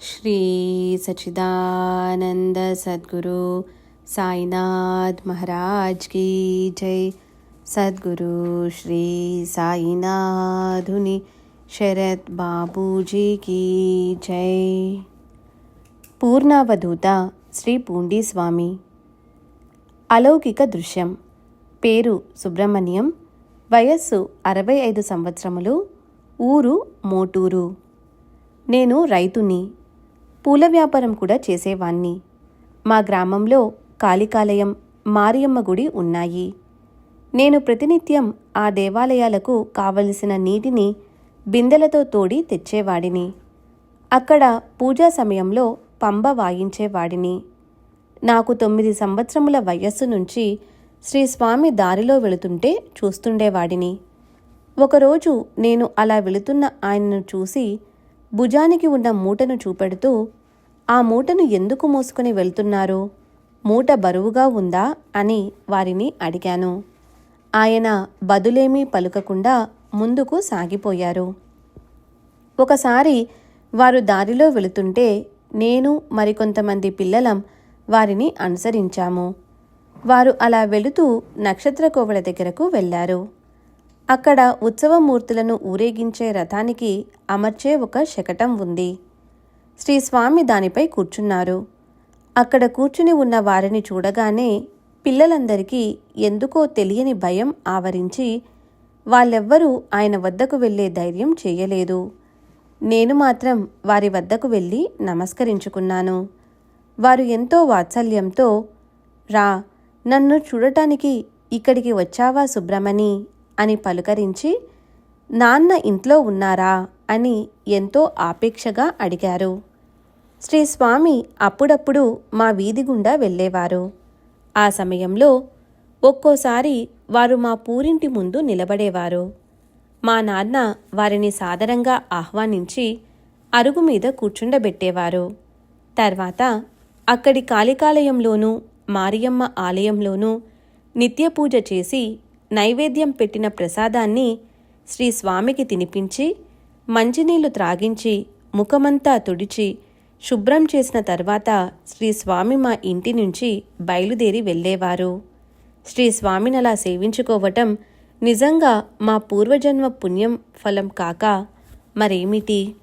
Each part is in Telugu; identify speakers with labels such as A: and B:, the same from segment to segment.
A: श्री सच्चिदानंद सद्गुरु साईनाथ महाराज की जय सद्गुरु श्री साईनाथुनि శరత్ బాబూజీకి జై పూర్ణావధూత శ్రీ పూండి స్వామి అలౌకిక దృశ్యం పేరు సుబ్రహ్మణ్యం వయస్సు అరవై ఐదు సంవత్సరములు ఊరు మోటూరు నేను రైతుని పూల వ్యాపారం కూడా చేసేవాణ్ణి. మా గ్రామంలో కాళికాలయం మారియమ్మ గుడి ఉన్నాయి. నేను ప్రతినిత్యం ఆ దేవాలయాలకు కావలసిన నీటిని బిందెలతో తోడి తెచ్చేవాడిని. అక్కడ పూజా సమయంలో పంబ వాయించేవాడిని. నాకు తొమ్మిది సంవత్సరముల వయస్సు నుంచి శ్రీ స్వామి దారిలో వెళుతుంటే చూస్తుండేవాడిని. ఒకరోజు నేను అలా వెళుతున్న ఆయనను చూసి భుజానికి ఉన్న మూటను చూపెడుతూ ఆ మూటను ఎందుకు మోసుకుని వెళ్తున్నారు? మూట బరువుగా ఉందా? అని వారిని అడిగాను. ఆయన బదులేమీ పలుకకుండా ముందుకు సాగిపోయారు. ఒకసారి వారు దారిలో వెళుతుంటే నేను మరికొంతమంది పిల్లలం వారిని అనుసరించాము. వారు అలా వెళుతూ నక్షత్ర కోవల దగ్గరకు వెళ్ళారు. అక్కడ ఉత్సవమూర్తులను ఊరేగించే రథానికి అమర్చే ఒక శకటం ఉంది. శ్రీ స్వామి దానిపై కూర్చున్నారు. అక్కడ కూర్చుని ఉన్న వారిని చూడగానే పిల్లలందరికీ ఎందుకో తెలియని భయం ఆవరించి వాళ్ళెవ్వరూ ఆయన వద్దకు వెళ్ళే ధైర్యం చేయలేదు. నేను మాత్రం వారి వద్దకు వెళ్ళి నమస్కరించుకున్నాను. వారు ఎంతో వాత్సల్యంతో రా నన్ను చూడటానికి ఇక్కడికి వచ్చావా సుబ్రమణి? అని పలుకరించి నాన్న ఇంట్లో ఉన్నారా? అని ఎంతో ఆపేక్షగా అడిగారు. శ్రీ స్వామి అప్పుడప్పుడు మా వీధి గుండా వెళ్ళేవారు. ఆ సమయంలో ఒక్కోసారి వారు మా పూరింటి ముందు నిలబడేవారు. మా నాన్న వారిని సాదరంగా ఆహ్వానించి అరుగు మీద కూర్చుండబెట్టేవారు. తర్వాత అక్కడి కాళికాలయంలోనూ మారియమ్మ ఆలయంలోనూ నిత్యపూజ చేసి నైవేద్యం పెట్టిన ప్రసాదాన్ని శ్రీ స్వామికి తినిపించి మంచినీళ్ళు త్రాగించి ముఖమంతా తుడిచి శుభ్రం చేసిన తర్వాత శ్రీ స్వామి మా ఇంటి నుంచి బయలుదేరి వెళ్ళేవారు. శ్రీ స్వామిని అలా సేవించుకోవటం నిజంగా మా పూర్వజన్మ పుణ్యం ఫలం కాక మరేమిటి?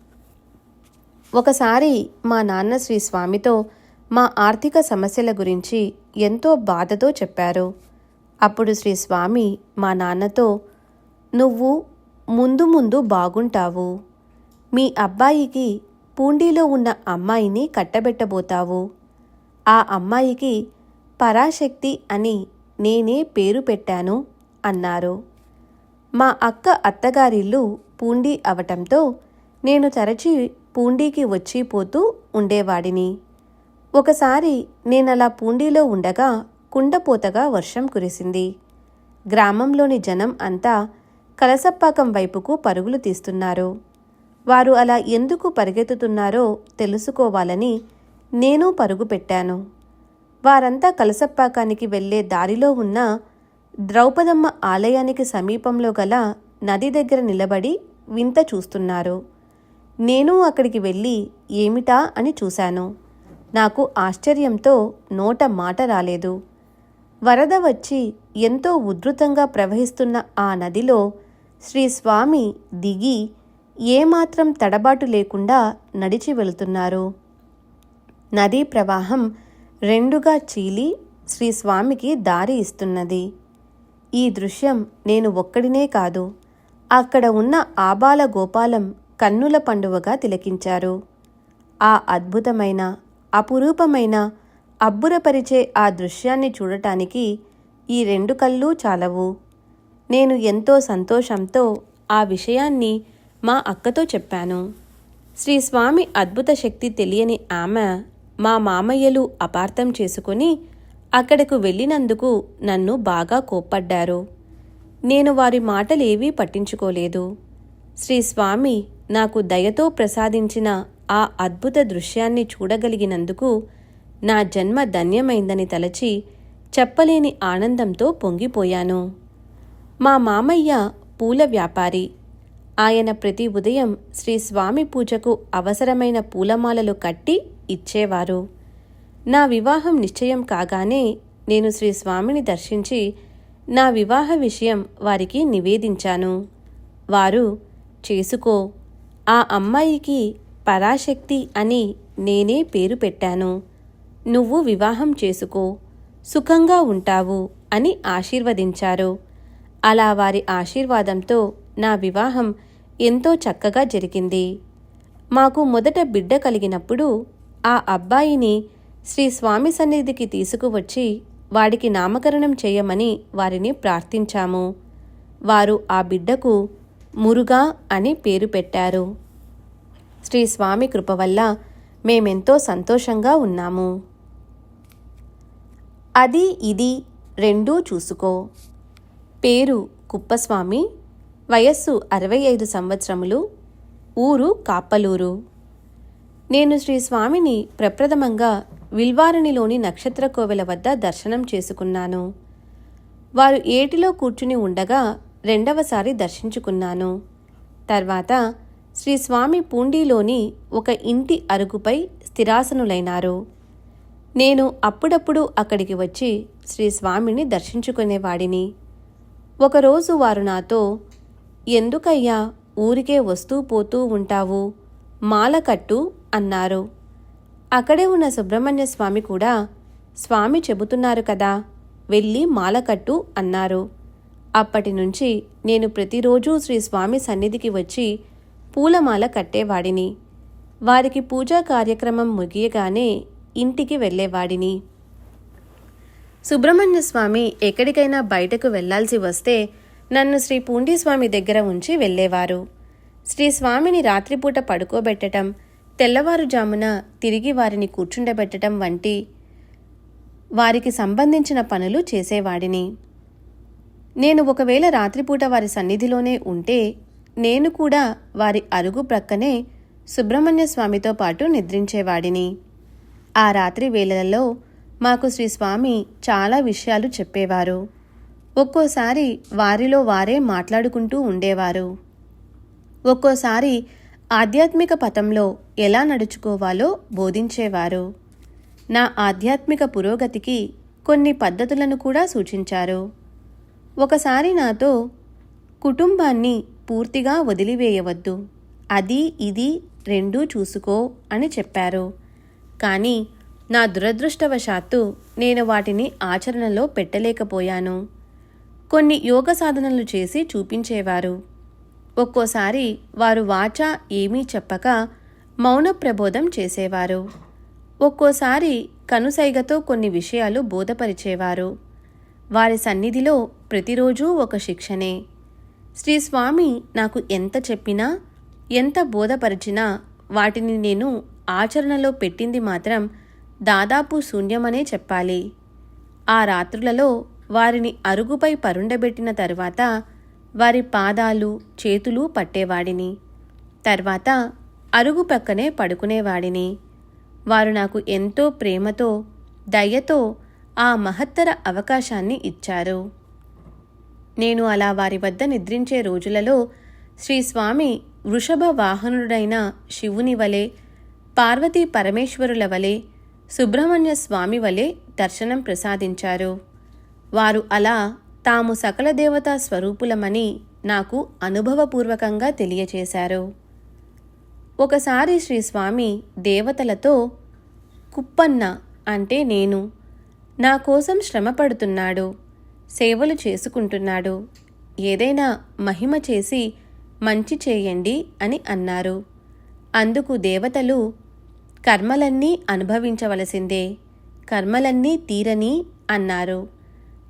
A: ఒకసారి మా నాన్న శ్రీ స్వామితో మా ఆర్థిక సమస్యల గురించి ఎంతో బాధతో చెప్పారు. అప్పుడు శ్రీ స్వామి మా నాన్నతో నువ్వు ముందు ముందు బాగుంటావు. మీ అబ్బాయికి పూండీలో ఉన్న అమ్మాయిని కట్టబెట్టబోతావు. ఆ అమ్మాయికి పరాశక్తి అని నేనే పేరు పెట్టాను అన్నారు. మా అక్క అత్తగారిల్లు పూండి అవటంతో నేను తరచి పూండీకి వచ్చి పోతూ ఉండేవాడిని. ఒకసారి నేనలా పూండీలో ఉండగా కుండపోతగా వర్షం కురిసింది. గ్రామంలోని జనం అంతా కలసప్పాకం వైపుకు పరుగులు తీస్తున్నారు. వారు అలా ఎందుకు పరిగెత్తుతున్నారో తెలుసుకోవాలని నేను పరుగు పెట్టాను. వారంతా కలసప్పాకానికి వెళ్ళే దారిలో ఉన్న ద్రౌపదమ్మ ఆలయానికి సమీపంలో గల నది దగ్గర నిలబడి వింత చూస్తున్నారు. నేను అక్కడికి వెళ్ళి ఏమిటా అని చూశాను. నాకు ఆశ్చర్యంతో నోట మాట రాలేదు. వరద వచ్చి ఎంతో ఉధృతంగా ప్రవహిస్తున్న ఆ నదిలో శ్రీ స్వామి దిగి ఏమాత్రం తడబాటు లేకుండా నడిచి వెళుతున్నారు. నదీ ప్రవాహం రెండుగా చీలి శ్రీ స్వామికి దారి ఇస్తున్నది. ఈ దృశ్యం నేను ఒక్కడినే కాదు అక్కడ ఉన్న ఆబాల గోపాలం కన్నుల పండువగా తిలకించారు. ఆ అద్భుతమైన అపురూపమైన అబ్బురపరిచే ఆ దృశ్యాన్ని చూడటానికి ఈ రెండు కళ్ళు చాలవు. నేను ఎంతో సంతోషంతో ఆ విషయాన్ని మా అక్కతో చెప్పాను. శ్రీ స్వామి అద్భుత శక్తి తెలియని ఆమె మా మామయ్యలు అపార్థం చేసుకుని అక్కడకు వెళ్ళినందుకు నన్ను బాగా కోప్పడ్డారు. నేను వారి మాటలేవీ పట్టించుకోలేదు. శ్రీ స్వామి నాకు దయతో ప్రసాదించిన ఆ అద్భుత దృశ్యాన్ని చూడగలిగినందుకు నా జన్మ ధన్యమైందని తలచి చెప్పలేని ఆనందంతో పొంగిపోయాను. మా మామయ్య పూల వ్యాపారి. ఆయన ప్రతి ఉదయం శ్రీ స్వామి పూజకు అవసరమైన పూలమాలలు కట్టి ఇచ్చేవారు. నా వివాహం నిశ్చయం కాగానే నేను శ్రీ స్వామిని దర్శించి నా వివాహ విషయం వారికి నివేదించాను. వారు చేసుకో ఆ అమ్మాయికి పరాశక్తి అని నేనే పేరు పెట్టాను. నువ్వు వివాహం చేసుకో సుఖంగా ఉంటావు అని ఆశీర్వదించారు. అలా వారి ఆశీర్వాదంతో నా వివాహం ఎంతో చక్కగా జరిగింది. మాకు మొదట బిడ్డ కలిగినప్పుడు ఆ అబ్బాయిని శ్రీ స్వామి సన్నిధికి తీసుకువచ్చి వాడికి నామకరణం చేయమని వారిని ప్రార్థించాము. వారు ఆ బిడ్డకు మురుగా అని పేరు పెట్టారు. శ్రీ స్వామి కృప వల్ల మేమెంతో సంతోషంగా ఉన్నాము. అది ఇది రెండూ చూసుకో. పేరు కుప్పస్వామి వయస్సు అరవై ఐదు సంవత్సరములు ఊరు కాప్పలూరు. నేను శ్రీ స్వామిని ప్రప్రథమంగా విల్వారణిలోని నక్షత్ర కోవెల వద్ద దర్శనం చేసుకున్నాను. వారు ఏటిలో కూర్చుని ఉండగా రెండవసారి దర్శించుకున్నాను. తర్వాత శ్రీ స్వామి పూండిలోని ఒక ఇంటి అరుగుపై స్థిరాసనులైనారు. నేను అప్పుడప్పుడు అక్కడికి వచ్చి శ్రీ స్వామిని దర్శించుకునేవాడిని ఒకరోజు వారు నాతో ఎందుకయ్యా ఊరికే వస్తూ పోతూ ఉంటావు? మాల కట్టు అన్నారు. అక్కడే ఉన్న సుబ్రహ్మణ్య స్వామి కూడా స్వామి చెబుతున్నారు కదా వెళ్ళి మాల కట్టు అన్నారు. అప్పటి నుంచి నేను ప్రతిరోజూ శ్రీ స్వామి సన్నిధికి వచ్చి పూలమాల కట్టేవాడిని. వారికి పూజా కార్యక్రమం ముగియగానే ఇంటికి వెళ్ళేవాడిని. సుబ్రహ్మణ్య స్వామి ఎక్కడికైనా బయటకు వెళ్ళాల్సి వస్తే నన్ను శ్రీ పూండిస్వామి దగ్గర ఉంచి వెళ్ళేవారు. శ్రీ స్వామిని రాత్రిపూట పడుకోబెట్టడం తెల్లవారుజామున తిరిగి వారిని కూర్చుండబెట్టడం వంటి వారికి సంబంధించిన పనులు చేసేవాడిని. నేను ఒకవేళ రాత్రిపూట వారి సన్నిధిలోనే ఉంటే నేను కూడా వారి అరుగు ప్రక్కనే సుబ్రహ్మణ్య స్వామితో పాటు నిద్రించేవాడిని. ఆ రాత్రి వేళలలో మాకు శ్రీ స్వామి చాలా విషయాలు చెప్పేవారు. ఒక్కోసారి వారిలో వారే మాట్లాడుకుంటూ ఉండేవారు. ఒక్కోసారి ఆధ్యాత్మిక పథంలో ఎలా నడుచుకోవాలో బోధించేవారు. నా ఆధ్యాత్మిక పురోగతికి కొన్ని పద్ధతులను కూడా సూచించారు. ఒకసారి నాతో కుటుంబాన్ని పూర్తిగా వదిలివేయవద్దు. అది ఇది రెండూ చూసుకో అని చెప్పారు. కానీ నా దురదృష్టవశాత్తు నేను వాటిని ఆచరణలో పెట్టలేకపోయాను. కొన్ని యోగ సాధనలు చేసి చూపించేవారు. ఒక్కోసారి వారు వాచ ఏమీ చెప్పక మౌన ప్రబోధం చేసేవారు. ఒక్కోసారి కనుసైగతో కొన్ని విషయాలు బోధపరిచేవారు. వారి సన్నిధిలో ప్రతిరోజూ ఒక శిక్షణే. శ్రీ స్వామి నాకు ఎంత చెప్పినా ఎంత బోధపరిచినా వాటిని నేను ఆచరణలో పెట్టింది మాత్రం దాదాపు శూన్యమనే చెప్పాలి. ఆ రాత్రులలో వారిని అరుగుపై పరుండబెట్టిన తర్వాత వారి పాదాలు చేతులు పట్టేవాడిని. తర్వాత అరుగు పక్కనే పడుకునేవాడిని. వారు నాకు ఎంతో ప్రేమతో దయతో ఆ మహత్తర అవకాశాన్ని ఇచ్చారు. నేను అలా వారి వద్ద నిద్రించే రోజులలో శ్రీ స్వామి వృషభ వాహనుడైన శివుని వలె పార్వతీ పరమేశ్వరుల వలె సుబ్రహ్మణ్య స్వామి వలె దర్శనం ప్రసాదించారు. వారు అలా తాము సకల దేవతా స్వరూపులమని నాకు అనుభవపూర్వకంగా తెలియచేశారు. ఒకసారి శ్రీ స్వామి దేవతలతో కుప్పన్న అంటే నేను నా కోసం శ్రమపడుతున్నాడు సేవలు చేసుకుంటున్నాడు ఏదైనా మహిమ చేసి మంచి చేయండి అని అన్నారు. అందుకు దేవతలు కర్మలన్నీ అనుభవించవలసిందే. కర్మలన్నీ తీరని అన్నారు.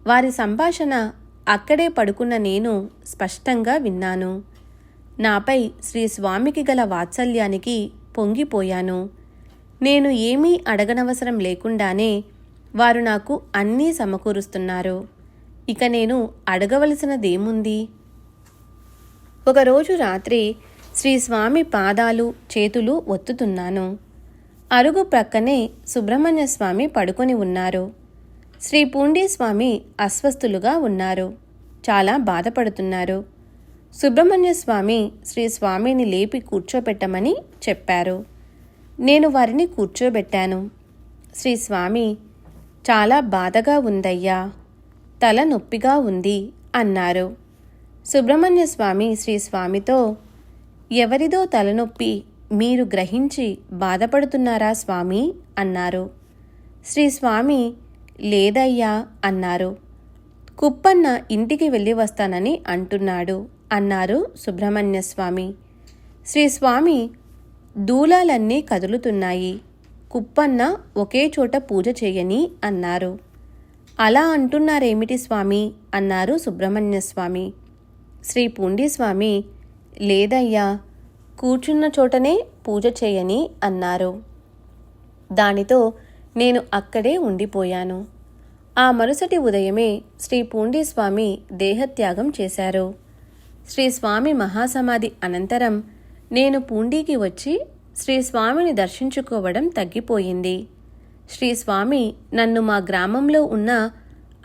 A: వారి సంభాషణ అక్కడే పడుకున్న నేను స్పష్టంగా విన్నాను. నాపై శ్రీ స్వామికి గల వాత్సల్యానికి పొంగిపోయాను. నేను ఏమీ అడగనవసరం లేకుండానే వారు నాకు అన్నీ సమకూరుస్తున్నారు. ఇక నేను అడగవలసినదేముంది? ఒకరోజు రాత్రి శ్రీ స్వామి పాదాలు చేతులు ఒత్తుతున్నాను. అరుగు ప్రక్కనే సుబ్రహ్మణ్య స్వామి పడుకొని ఉన్నారు. శ్రీ పూండిస్వామి అస్వస్థులుగా ఉన్నారు. చాలా బాధపడుతున్నారు. సుబ్రహ్మణ్య స్వామి శ్రీ స్వామిని లేపి కూర్చోబెట్టమని చెప్పారు. నేను వారిని కూర్చోబెట్టాను. శ్రీ స్వామి చాలా బాధగా ఉందయ్యా. తల నొప్పిగా ఉంది అన్నారు. సుబ్రహ్మణ్య స్వామి శ్రీ స్వామితో ఎవరిదో తలనొప్పి మీరు గ్రహించి బాధపడుతున్నారా స్వామి? అన్నారు. శ్రీ స్వామి లేదయ్యా అన్నారు. కుప్పన్న ఇంటికి వెళ్ళి వస్తానని అంటున్నాడు అన్నారు సుబ్రహ్మణ్య స్వామి. శ్రీ స్వామి దూలాలన్నీ కదులుతున్నాయి. కుప్పన్న ఒకే చోట పూజ చేయని అన్నారు. అలా అంటున్నారేమిటి స్వామి? అన్నారు సుబ్రహ్మణ్య స్వామి. శ్రీ పూండి స్వామి లేదయ్యా కూర్చున్న చోటనే పూజ చేయని అన్నారు. దానితో నేను అక్కడే ఉండిపోయాను. ఆ మరుసటి ఉదయమే శ్రీ పూండి స్వామి దేహత్యాగం చేశారు. శ్రీ స్వామి మహాసమాధి అనంతరం నేను పూండీకి వచ్చి శ్రీ స్వామిని దర్శించుకోవడం తగ్గిపోయింది. శ్రీ స్వామి నన్ను మా గ్రామంలో ఉన్న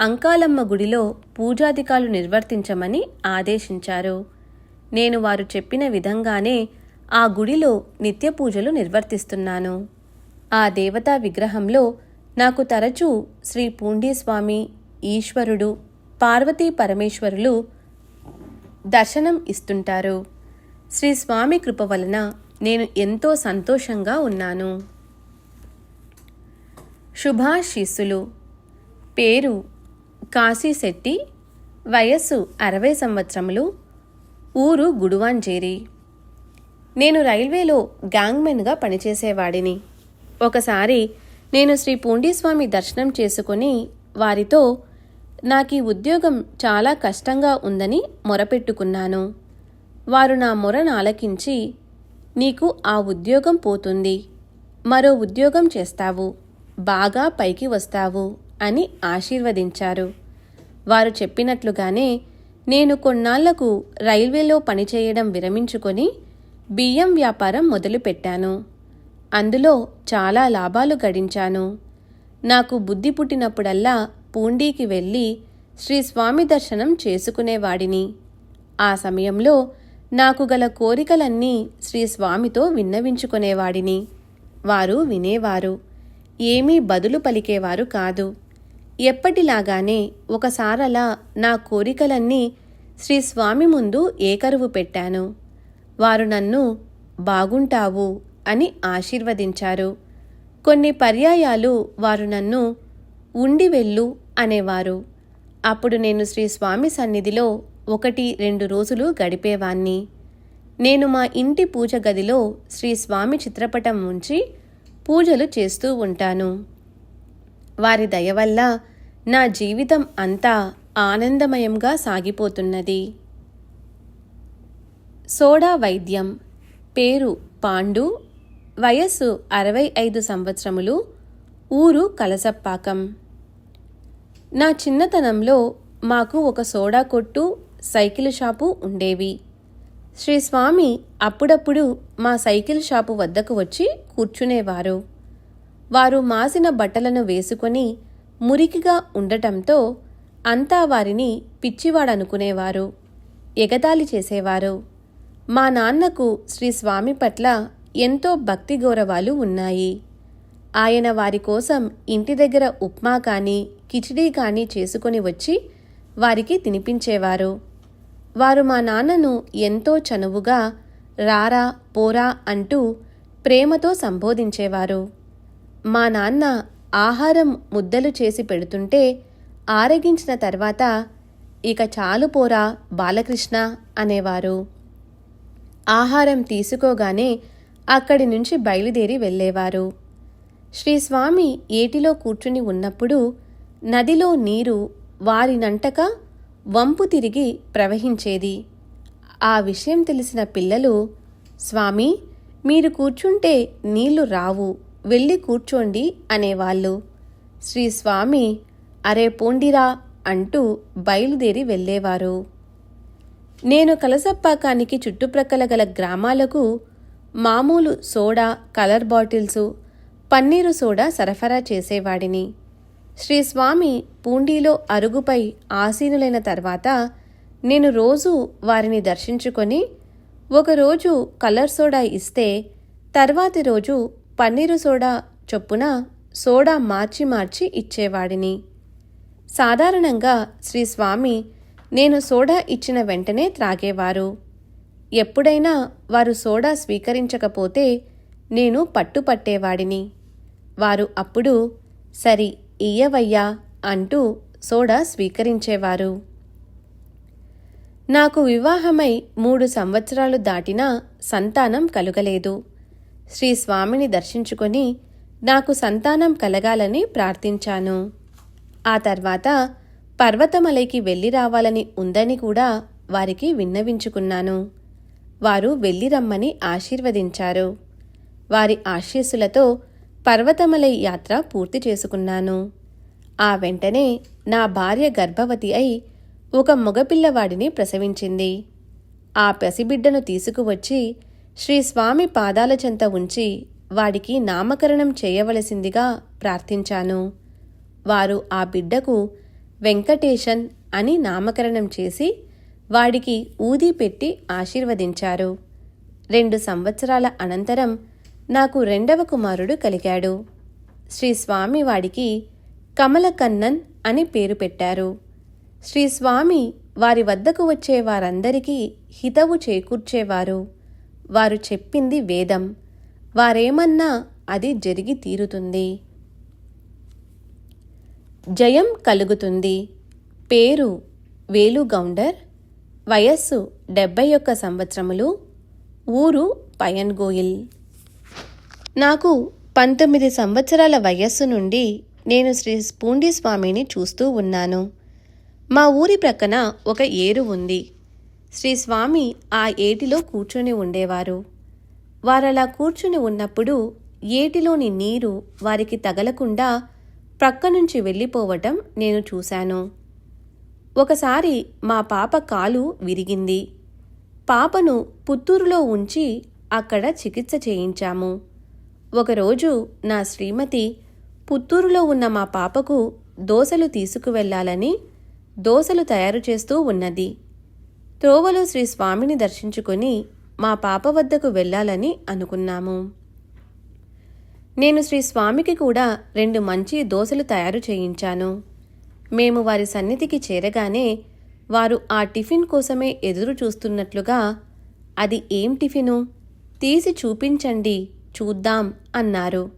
A: అంకాలమ్మ గుడిలో పూజాధికాలు నిర్వర్తించమని ఆదేశించారు. నేను వారు చెప్పిన విధంగానే ఆ గుడిలో నిత్య పూజలు నిర్వర్తిస్తున్నాను. ఆ దేవతా విగ్రహంలో నాకు తరచూ శ్రీ పూండీస్వామి ఈశ్వరుడు పార్వతీ పరమేశ్వరులు దర్శనం ఇస్తుంటారు. శ్రీ స్వామి కృప వలన నేను ఎంతో సంతోషంగా ఉన్నాను. శుభాశీస్సులు. పేరు కాశీశెట్టి వయస్సు అరవై సంవత్సరములు ఊరు గుడువాంజేరి. నేను రైల్వేలో గ్యాంగ్మెన్గా పనిచేసేవాడిని. ఒకసారి నేను శ్రీ పూండీస్వామి దర్శనం చేసుకుని వారితో నాకు ఈ ఉద్యోగం చాలా కష్టంగా ఉందని మొరపెట్టుకున్నాను. వారు నా మొరను ఆలకించి నీకు ఆ ఉద్యోగం పోతుంది. మరో ఉద్యోగం చేస్తావు. బాగా పైకి వస్తావు అని ఆశీర్వదించారు. వారు చెప్పినట్లుగానే నేను కొన్నాళ్ళకు రైల్వేలో పనిచేయడం విరమించుకొని బియ్యం వ్యాపారం మొదలుపెట్టాను. అందులో చాలా లాభాలు గడించాను. నాకు బుద్ధి పుట్టినప్పుడల్లా పూండీకి వెళ్ళి శ్రీ స్వామి దర్శనం చేసుకునేవాడిని. ఆ సమయంలో నాకు గల కోరికలన్నీ శ్రీ స్వామితో విన్నవించుకునేవాడిని. వారు వినేవారు. ఏమీ బదులు పలికేవారు కాదు. ఎప్పటిలాగానే ఒకసారలా నా కోరికలన్నీ శ్రీస్వామి ముందు ఏకరువు పెట్టాను. వారు నన్ను బాగుంటావు అని ఆశీర్వదించారు. కొన్ని పర్యాయాలు వారు నన్ను ఉండి వెళ్ళు అనేవారు. అప్పుడు నేను శ్రీ స్వామి సన్నిధిలో ఒకటి రెండు రోజులు గడిపేవాణ్ణి. నేను మా ఇంటి పూజ గదిలో శ్రీ స్వామి చిత్రపటం ఉంచి పూజలు చేస్తూ ఉంటాను. వారి దయ వల్ల నా జీవితం అంతా ఆనందమయంగా సాగిపోతున్నది. సోడా వైద్యం పేరు పాండు వయస్సు అరవై ఐదు సంవత్సరములు ఊరు కలసప్పాకం. నా చిన్నతనంలో మాకు ఒక సోడా కొట్టు సైకిల్ షాపు ఉండేవి. శ్రీ స్వామి అప్పుడప్పుడు మా సైకిల్ షాపు వద్దకు వచ్చి కూర్చునేవారు. వారు మాసిన బట్టలను వేసుకొని మురికిగా ఉండటంతో అంతా వారిని పిచ్చివాడనుకునేవారు. ఎగతాళి చేసేవారు. మా నాన్నకు శ్రీ స్వామి పట్ల ఎంతో భక్తి గౌరవాలు ఉన్నాయి. ఆయన వారి కోసం ఇంటి దగ్గర ఉప్మా కానీ కిచిడీ కానీ చేసుకొని వచ్చి వారికి తినిపించేవారు. వారు మా నాన్నను ఎంతో చనువుగా రారా పోరా అంటూ ప్రేమతో సంబోధించేవారు. మా నాన్న ఆహారం ముద్దలు చేసి పెడుతుంటే ఆరగించిన తర్వాత ఇక చాలు పోరా బాలకృష్ణ అనేవారు. ఆహారం తీసుకోగానే అక్కడి నుంచి బయలుదేరి వెళ్ళేవారు. శ్రీస్వామి ఏటిలో కూర్చుని ఉన్నప్పుడు నదిలో నీరు వారినంటక వంపు తిరిగి ప్రవహించేది. ఆ విషయం తెలిసిన పిల్లలు స్వామి మీరు కూర్చుంటే నీళ్ళు రావు వెళ్ళి కూర్చోండి అనేవాళ్ళు. శ్రీ స్వామి అరే పోండిరా అంటూ బయలుదేరి వెళ్ళేవారు. నేను కలసప్పాకానికి చుట్టుప్రక్కల గల గ్రామాలకు మామూలు సోడా కలర్ బాటిల్సు పన్నీరు సోడా సరఫరా చేసేవాడిని. శ్రీ స్వామి పూండీలో అరుగుపై ఆసీనులైన తర్వాత నేను రోజు వారిని దర్శించుకొని ఒకరోజు కలర్ సోడా ఇస్తే తర్వాతి రోజు పన్నీరు సోడా చొప్పున సోడా మార్చి మార్చి ఇచ్చేవాడిని. సాధారణంగా శ్రీ స్వామి నేను సోడా ఇచ్చిన వెంటనే త్రాగేవారు. ఎప్పుడైనా వారు సోడా స్వీకరించకపోతే నేను పట్టుపట్టేవాడిని వారు అప్పుడు సరి ఇయ్యవయ్యా అంటూ సోడా స్వీకరించేవారు. నాకు వివాహమై మూడు సంవత్సరాలు దాటినా సంతానం కలుగలేదు. శ్రీ స్వామిని దర్శించుకొని నాకు సంతానం కలగాలని ప్రార్థించాను. ఆ తర్వాత పర్వతమలైకి వెళ్ళి రావాలని ఉందని కూడా వారికి విన్నవించుకున్నాను. వారు వెళ్ళి రమ్మని ఆశీర్వదించారు. వారి ఆశీస్సులతో పర్వతమలై యాత్ర పూర్తి చేసుకున్నాను. ఆ వెంటనే నా భార్య గర్భవతి అయి ఒక మగపిల్లవాడిని ప్రసవించింది. ఆ పసిబిడ్డను తీసుకువచ్చి శ్రీ స్వామి పాదాల చెంత ఉంచి వాడికి నామకరణం చేయవలసిందిగా ప్రార్థించాను. వారు ఆ బిడ్డకు వెంకటేశన్ అని నామకరణం చేసి వాడికి ఊది పెట్టి ఆశీర్వదించారు. రెండు సంవత్సరాల అనంతరం నాకు రెండవ కుమారుడు కలిగాడు. శ్రీ స్వామి వాడికి కమలకన్నన్ అని పేరు పెట్టారు. శ్రీ స్వామి వారి వద్దకు వచ్చే వారందరికీ హితవు చేకూర్చేవారు. వారు చెప్పింది వేదం. వారేమన్నా అది జరిగి తీరుతుంది. జయం కలుగుతుంది. పేరు వేలుగౌండర్. వయస్సు డెబ్బై ఒక్క సంవత్సరములు. ఊరు పయన్గోయిల్. నాకు పంతొమ్మిది సంవత్సరాల వయస్సు నుండి నేను శ్రీ స్పూండి స్వామిని చూస్తూ ఉన్నాను. మా ఊరి ప్రక్కన ఒక ఏరు ఉంది. శ్రీ స్వామి ఆ ఏటిలో కూర్చొని ఉండేవారు. వారలా కూర్చుని ఉన్నప్పుడు ఏటిలోని నీరు వారికి తగలకుండా ప్రక్క నుంచి వెళ్ళిపోవటం నేను చూశాను. ఒకసారి మా పాప కాలు విరిగింది. పాపను పుత్తూరులో ఉంచి అక్కడ చికిత్స చేయించాము. ఒకరోజు నా శ్రీమతి పుత్తూరులో ఉన్న మా పాపకు దోశలు తీసుకువెళ్ళాలని దోశలు తయారు చేస్తూ ఉన్నది. త్రోవలో శ్రీ స్వామిని దర్శించుకొని మా పాప వద్దకు వెళ్ళాలని అనుకున్నాము. నేను శ్రీ స్వామికి కూడా రెండు మంచి దోశలు తయారు చేయించాను. మేము వారి సన్నిధికి చేరగానే వారు ఆ టిఫిన్ కోసమే ఎదురు చూస్తున్నట్లుగా అది ఏం టిఫిను? తీసి చూపించండి చూద్దాం అన్నారు.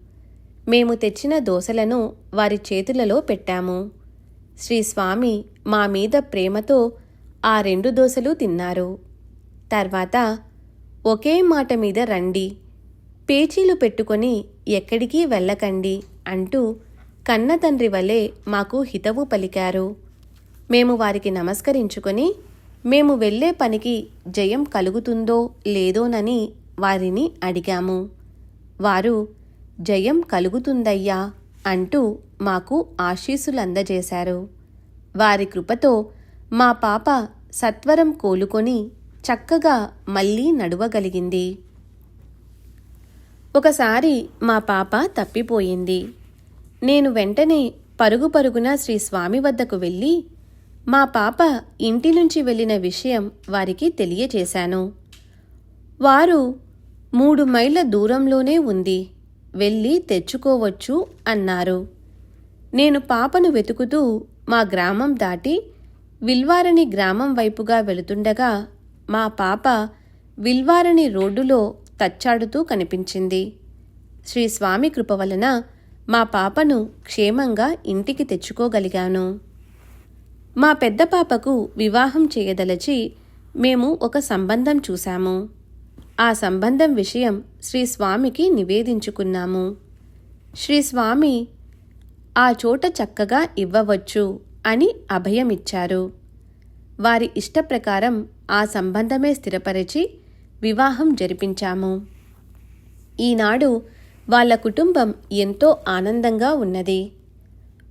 A: మేము తెచ్చిన దోశలను వారి చేతులలో పెట్టాము. శ్రీ స్వామి మా మీద ప్రేమతో ఆ రెండు దోశలు తిన్నారు. తర్వాత ఒకే మాట మీద రండి పేచీలు పెట్టుకొని ఎక్కడికి వెళ్ళకండి అంటూ కన్న తండ్రి వలె మాకు హితవు పలికారు. మేము వారికి నమస్కరించుకొని మేము వెళ్ళే పనికి జయం కలుగుతుందో లేదోనని వారిని అడిగాము. వారు జయం కలుగుతుందయ్యా అంటూ మాకు ఆశీస్సులందజేశారు. వారి కృపతో మా పాప సత్వరం కోలుకొని చక్కగా మళ్ళీ నడువగలిగింది. ఒకసారి మా పాప తప్పిపోయింది. నేను వెంటనే పరుగు పరుగున శ్రీ స్వామి వద్దకు వెళ్ళి మా పాప ఇంటి నుంచి వెళ్ళిన విషయం వారికి తెలియచేశాను. వారు మూడు మైళ్ళ దూరంలోనే ఉంది వెళ్ళి తెచ్చుకోవచ్చు అన్నారు. నేను పాపను వెతుకుతూ మా గ్రామం దాటి విల్వారణి గ్రామం వైపుగా వెళుతుండగా మా పాప విల్వారణి రోడ్డులో తచ్చాడుతూ కనిపించింది. శ్రీ స్వామి కృప వలన మా పాపను క్షేమంగా ఇంటికి తెచ్చుకోగలిగాను. మా పెద్ద పాపకు వివాహం చేయదలచి మేము ఒక సంబంధం చూశాము. ఆ సంబంధం విషయం శ్రీ స్వామికి నివేదించుకున్నాము. శ్రీ స్వామి ఆ చోట చక్కగా ఇవ్వవచ్చు అని అభయమిచ్చారు. వారి ఇష్టప్రకారం ఆ సంబంధమే స్థిరపరిచి వివాహం జరిపించాము. ఈనాడు వాళ్ళ కుటుంబం ఎంతో ఆనందంగా ఉన్నది.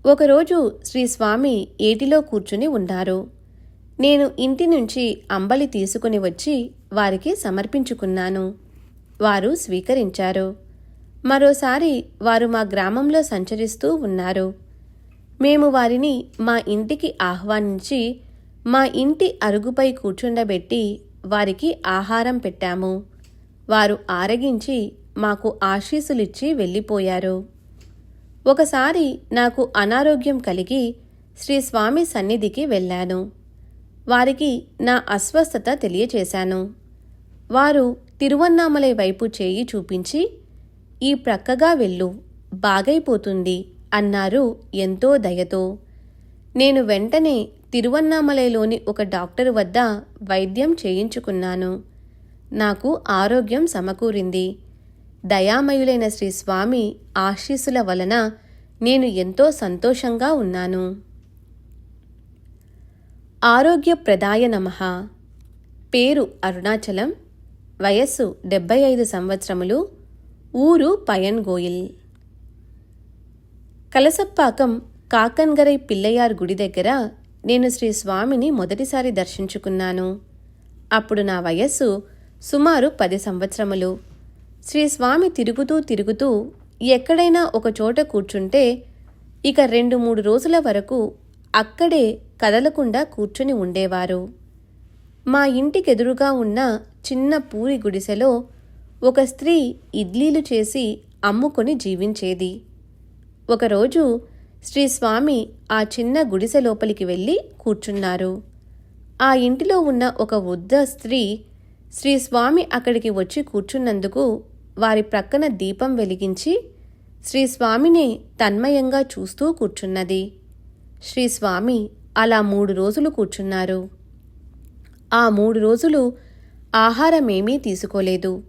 A: ఒకరోజు శ్రీ స్వామి ఏటిలో కూర్చుని ఉన్నారు. నేను ఇంటి నుంచి అంబలి తీసుకుని వచ్చి వారికి సమర్పించుకున్నాను. వారు స్వీకరించారు. మరోసారి వారు మా గ్రామంలో సంచరిస్తూ ఉన్నారు. మేము వారిని మా ఇంటికి ఆహ్వానించి మా ఇంటి అరుగుపై కూర్చుండబెట్టి వారికి ఆహారం పెట్టాము. వారు ఆరగించి మాకు ఆశీస్సులిచ్చి వెళ్ళిపోయారు. ఒకసారి నాకు అనారోగ్యం కలిగి శ్రీ స్వామి సన్నిధికి వెళ్ళాను. వారికి నా అస్వస్థత తెలియచేశాను. వారు తిరువన్నామలై వైపు చేయి చూపించి ఈ ప్రక్కగా వెళ్ళు బాగైపోతుంది అన్నారు ఎంతో దయతో. నేను వెంటనే తిరువన్నామలైలోని ఒక డాక్టర్ వద్ద వైద్యం చేయించుకున్నాను. నాకు ఆరోగ్యం సమకూరింది. దయామయులైన శ్రీ స్వామి ఆశీస్సుల వలన నేను ఎంతో సంతోషంగా ఉన్నాను. ఆరోగ్యప్రదాయ నమః. పేరు అరుణాచలం. వయస్సు డెబ్బై ఐదు సంవత్సరములు. ఊరు పయన్గోయిల్. కలసప్పాకం కాకన్గరై పిల్లయార్ గుడి దగ్గర నేను శ్రీ స్వామిని మొదటిసారి దర్శించుకున్నాను. అప్పుడు నా వయస్సు సుమారు పది సంవత్సరములు. శ్రీ స్వామి తిరుగుతూ తిరుగుతూ ఎక్కడైనా ఒక చోట కూర్చుంటే ఇక రెండు మూడు రోజుల వరకు అక్కడే కదలకుండా కూర్చుని ఉండేవారు. మా ఇంటికెదురుగా ఉన్న చిన్న పూరి గుడిసెలో ఒక స్త్రీ ఇడ్లీలు చేసి అమ్ముకొని జీవించేది. ఒకరోజు శ్రీ స్వామి ఆ చిన్న గుడిసె లోపలికి వెళ్ళి కూర్చున్నారు. ఆ ఇంటిలో ఉన్న ఒక వృద్ధ స్త్రీ శ్రీ స్వామి అక్కడికి వచ్చి కూర్చున్నందుకు వారి ప్రక్కన దీపం వెలిగించి శ్రీ స్వామిని తన్మయంగా చూస్తూ కూర్చున్నది. శ్రీ స్వామి అలా మూడు రోజులు కూర్చున్నారు. ఆ మూడు రోజులు ఆహారమేమీ తీసుకోలేదు.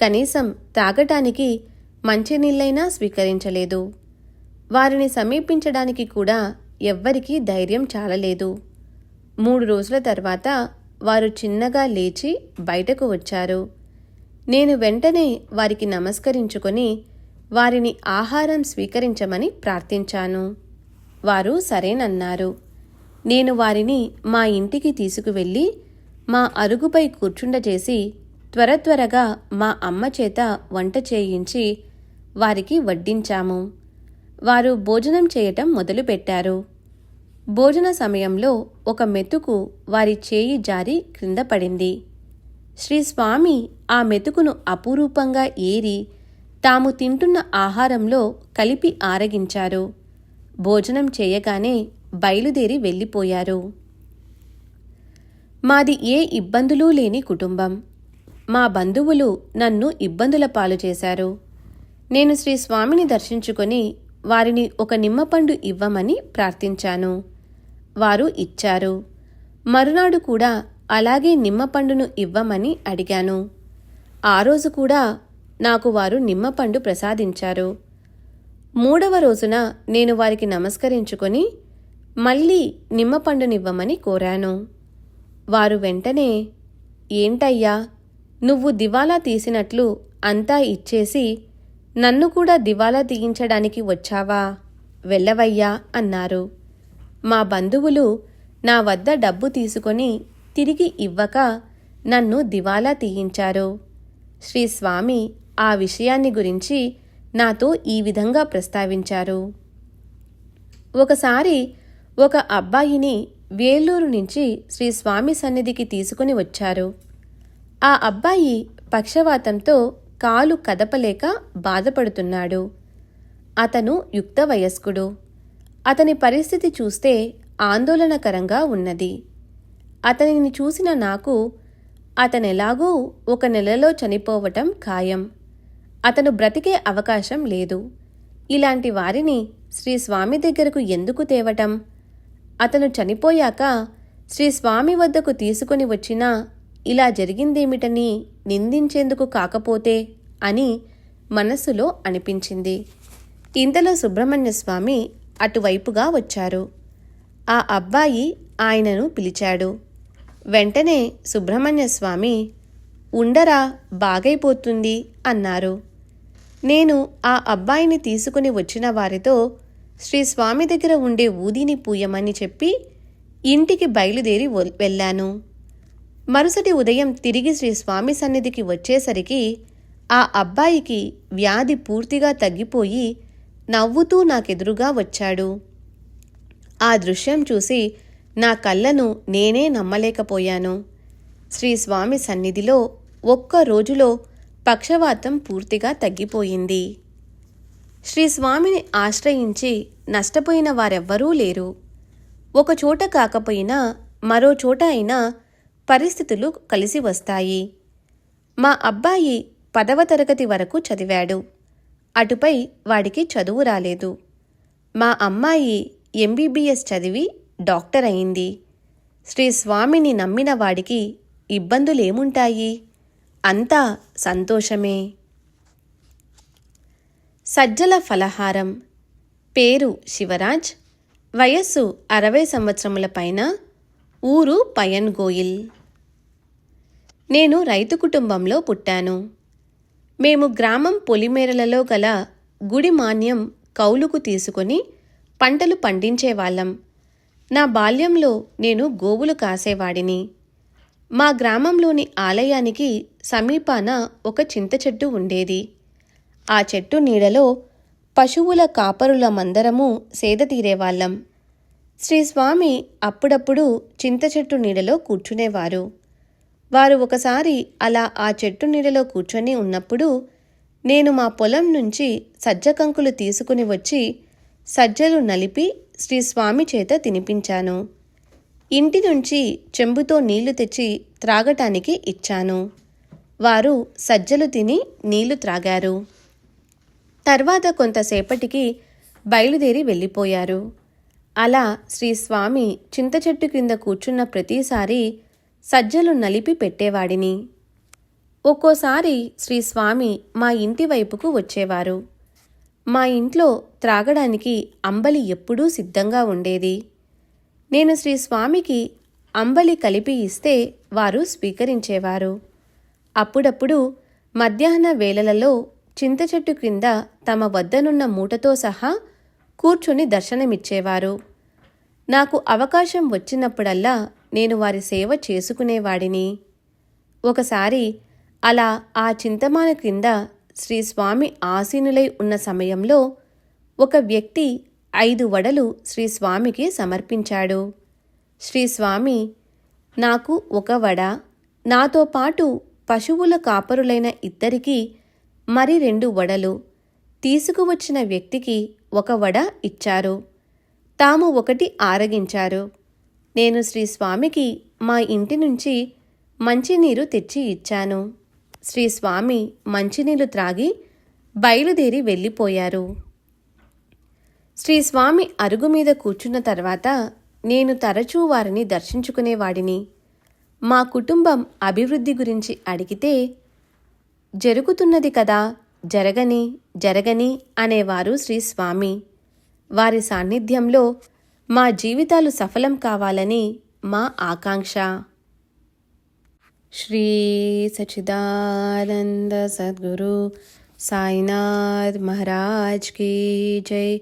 A: కనీసం తాగటానికి మంచినీళ్ళైనా స్వీకరించలేదు. వారిని సమీపించడానికి కూడా ఎవ్వరికీ ధైర్యం చాలలేదు. మూడు రోజుల తర్వాత వారు చిన్నగా లేచి బయటకు వచ్చారు. నేను వెంటనే వారికి నమస్కరించుకొని వారిని ఆహారం స్వీకరించమని ప్రార్థించాను. వారు సరేనన్నారు. నేను వారిని మా ఇంటికి తీసుకువెళ్ళి మా అరుగుపై కూర్చుండజేసి త్వర త్వరగా మా అమ్మ చేత వంట చేయించి వారికి వడ్డించాము. వారు భోజనం చేయటం మొదలుపెట్టారు. భోజన సమయంలో ఒక మెతుకు వారి చేయి జారి క్రింద పడింది. శ్రీ స్వామి ఆ మెతుకును అపురూపంగా ఏరి తాము తింటున్న ఆహారంలో కలిపి ఆరగించారు. భోజనం చేయగానే బయలుదేరి వెళ్ళిపోయారు. మాది ఏ ఇబ్బందులు లేని కుటుంబం. మా బంధువులు నన్ను ఇబ్బందుల పాలు చేశారు. నేను శ్రీ స్వామిని దర్శించుకొని వారిని ఒక నిమ్మపండు ఇవ్వమని ప్రార్థించాను. వారు ఇచ్చారు. మరునాడు కూడా అలాగే నిమ్మపండును ఇవ్వమని అడిగాను. ఆ రోజు కూడా నాకు వారు నిమ్మపండు ప్రసాదించారు. మూడవ రోజున నేను వారికి నమస్కరించుకొని మళ్ళీ నిమ్మపండునివ్వమని కోరాను. వారు వెంటనే ఏంటయ్యా నువ్వు దివాలా తీసినట్లు అంతా ఇచ్చేసి నన్ను కూడా దివాలా తీయించడానికి వచ్చావా? వెళ్ళవయ్యా అన్నారు. మా బంధువులు నా వద్ద డబ్బు తీసుకొని తిరిగి ఇవ్వక నన్ను దివాలా తీయించారు. శ్రీ స్వామి ఆ విషయాన్ని గురించి నాతో ఈ విధంగా ప్రస్తావించారు. ఒకసారి ఒక అబ్బాయిని వేలూరు నుంచి శ్రీ స్వామి సన్నిధికి తీసుకుని వచ్చారు. ఆ అబ్బాయి పక్షవాతంతో కాలు కదపలేక బాధపడుతున్నాడు. అతను యుక్త వయస్కుడు అతని పరిస్థితి చూస్తే ఆందోళనకరంగా ఉన్నది. అతనిని చూసిన నాకు అతనెలాగూ ఒక నెలలో చనిపోవటం ఖాయం. అతను బ్రతికే అవకాశం లేదు. ఇలాంటి వారిని శ్రీ స్వామి దగ్గరకు ఎందుకు తేవటం? అతను చనిపోయాక శ్రీ స్వామి వద్దకు తీసుకుని వచ్చినా ఇలా జరిగిందేమిటని నిందించేందుకు కాకపోతే అని మనస్సులో అనిపించింది. ఇంతలో సుబ్రహ్మణ్య స్వామి అటువైపుగా వచ్చారు. ఆ అబ్బాయి ఆయనను పిలిచాడు. వెంటనే సుబ్రహ్మణ్య స్వామి ఉండరా బాగైపోతుంది అన్నారు. నేను ఆ అబ్బాయిని తీసుకుని వచ్చిన వారితో శ్రీ స్వామి దగ్గర ఉండే ఊదిని పూయమని చెప్పి ఇంటికి బయలుదేరి వెళ్ళాను. మరుసటి ఉదయం తిరిగి శ్రీ స్వామి సన్నిధికి వచ్చేసరికి ఆ అబ్బాయికి వ్యాధి పూర్తిగా తగ్గిపోయి నవ్వుతూ నాకెదురుగా వచ్చాడు. ఆ దృశ్యం చూసి నా కళ్ళను నేనే నమ్మలేకపోయాను. శ్రీ స్వామి సన్నిధిలో ఒక్క రోజులో పక్షవాతం పూర్తిగా తగ్గిపోయింది. శ్రీ స్వామిని ఆశ్రయించి నష్టపోయిన వారెవ్వరూ లేరు. ఒకచోట కాకపోయినా మరో చోట అయినా పరిస్థితులు కలిసి వస్తాయి. మా అబ్బాయి పదవ తరగతి వరకు చదివాడు. అటుపై వాడికి చదువు రాలేదు. మా అమ్మాయి ఎంబీబీఎస్ చదివి డాక్టర్ అయింది. శ్రీ స్వామిని నమ్మిన వాడికి ఇబ్బందులేముంటాయి? అంతా సంతోషమే. సజ్జల ఫలహారం. పేరు శివరాజ్. వయస్సు అరవై సంవత్సరముల పైన ఊరు పయన్ గోయిల్ నేను రైతు కుటుంబంలో పుట్టాను. మేము గ్రామం పొలిమేరలలో గల గుడి మాన్యం కౌలుకు తీసుకొని పంటలు పండించేవాళ్ళం. నా బాల్యంలో నేను గోవులు కాసేవాడిని. మా గ్రామంలోని ఆలయానికి సమీపాన ఒక చింత చెట్టు ఉండేది. ఆ చెట్టు నీడలో పశువుల కాపరుల మందరము సేద శ్రీ శ్రీస్వామి అప్పుడప్పుడు చింత చెట్టు నీడలో కూర్చునేవారు. వారు ఒకసారి అలా ఆ చెట్టు నీడలో కూర్చొని ఉన్నప్పుడు నేను మా పొలం నుంచి సజ్జకంకులు తీసుకుని వచ్చి సజ్జలు నలిపి శ్రీ స్వామి చేత తినిపించాను. ఇంటి నుంచి చెంబుతో నీళ్ళు తెచ్చి త్రాగటానికి ఇచ్చాను. వారు సజ్జలు తిని నీళ్ళు త్రాగారు. తర్వాత కొంతసేపటికి బయలుదేరి వెళ్ళిపోయారు. అలా శ్రీ స్వామి చింత చెట్టు కింద కూర్చున్న ప్రతిసారి సజ్జలు నలిపి పెట్టేవాడిని. ఒక్కోసారి శ్రీ స్వామి మా ఇంటి వైపుకు వచ్చేవారు. మా ఇంట్లో త్రాగడానికి అంబలి ఎప్పుడూ సిద్ధంగా ఉండేది. నేను శ్రీ స్వామికి అంబలి కలిపి ఇస్తే వారు స్వీకరించేవారు. అప్పుడప్పుడు మధ్యాహ్న వేళలలో చింత చెట్టు క్రింద తమ వద్దనున్న మూటతో సహా కూర్చుని దర్శనమిచ్చేవారు. నాకు అవకాశం వచ్చినప్పుడల్లా నేను వారి సేవ చేసుకునేవాడిని. ఒకసారి అలా ఆ చింతమాన క్రింద శ్రీ స్వామి ఆసీనులై ఉన్న సమయంలో ఒక వ్యక్తి ఐదు వడలు శ్రీ స్వామికి సమర్పించాడు. శ్రీస్వామి నాకు ఒక వడ నాతో పాటు పశువుల కాపరులైన ఇద్దరికీ మరి రెండు వడలు తీసుకువచ్చిన వ్యక్తికి ఒక వడ ఇచ్చారు. తాము ఒకటి ఆరగించారు. నేను శ్రీ స్వామికి మా ఇంటి నుంచి మంచినీరు తెచ్చి ఇచ్చాను. శ్రీ స్వామి మంచినీళ్ళు త్రాగి బయలుదేరి వెళ్ళిపోయారు. శ్రీ స్వామి అరుగు మీద కూర్చున్న తర్వాత నేను తరచూ వారిని దర్శించుకునేవాడిని మా కుటుంబం అభివృద్ధి గురించి అడిగితే జరుగుతున్నది కదా జరగని జరగని అనేవారు శ్రీస్వామి వారి సాన్నిధ్యంలో మా జీవితాలు సఫలం కావాలని మా ఆకాంక్ష. శ్రీ సచిదానంద సద్గురు సాయినాథ్ మహారాజ్ కీ జై.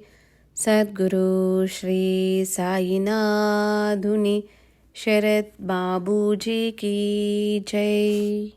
A: సద్గురు శ్రీ సాయినాథుని శరత్ బాబూజీ కీ జై.